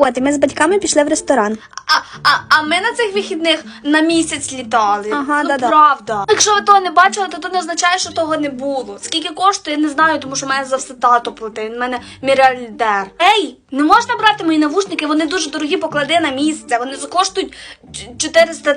От, ми з батьками пішли в ресторан. А, а, а ми на цих вихідних на місяць літали. Ага, ну, да-да. правда. Якщо ви того не бачили, то, то не означає, що того не було. Скільки коштує, не знаю, тому що мене за все тато платить. В мене мільярдер. Ей, не можна брати мої навушники, вони дуже дорогі, поклади на місце. Вони коштують 400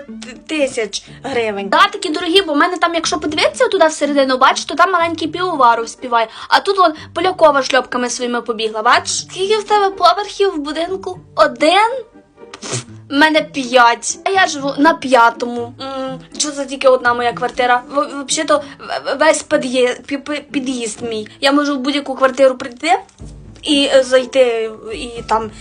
тисяч гривень. Да, такі дорогі, бо в мене там, якщо подивитися туди всередину, бачиш, то там маленький півоваров співає. А тут вон Полякова шльопками своїми побігла. Бачиш? Скільки в тебе поверхів в будинку? Один? Мене п'ять. А я живу на п'ятому. Що це тільки одна моя квартира? Взагалі-то весь під'їзд, пі- пі- під'їзд мій. Я можу в будь-яку квартиру прийти. І е, зайти, і там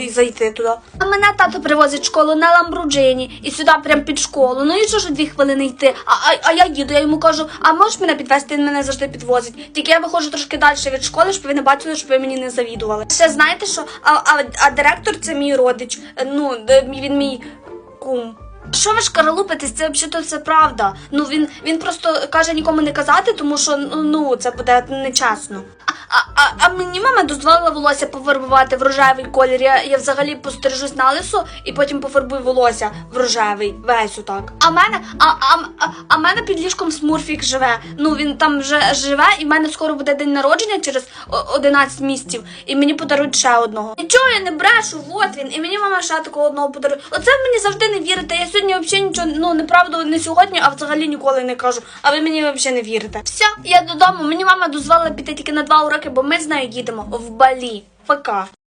і зайти туди. А мене тато привозить в школу на Ламбруджині і сюди прям під школу. Ну і що ж дві хвилини йти? А, а, а я їду, я йому кажу, а можеш мене підвезти? Він мене завжди підвозить. Тільки я виходжу трошки далі від школи, щоб ви не бачили, щоб ви мені не завідували. Ще знаєте що? А, а, а директор це мій родич. Е, Ну, він мій кум. Що ви шкаралупитесь? Це взагалі це правда. Ну він, він просто каже нікому не казати, тому що ну, ну це буде нечесно. А, а, мені мама дозволила волосся пофарбувати в рожевий колір. Я, я взагалі пострижусь на лисо і потім пофарбую волосся в рожевий, весь отак. А мене, а, а, а, а мене під ліжком смурфік живе. Ну він там вже живе, і в мене скоро буде день народження через 11 місяців, і мені подарують ще одного. Нічого я не брешу, от він. І мені мама ще такого одного подарує. Оце мені завжди не вірите. Я сьогодні взагалі нічого, ну неправду не сьогодні, а взагалі ніколи не кажу. А ви мені взагалі не вірите. Все, я додому. Мені мама дозволила піти тільки на два уроки, бо ми з нею їдемо в балі. Пока.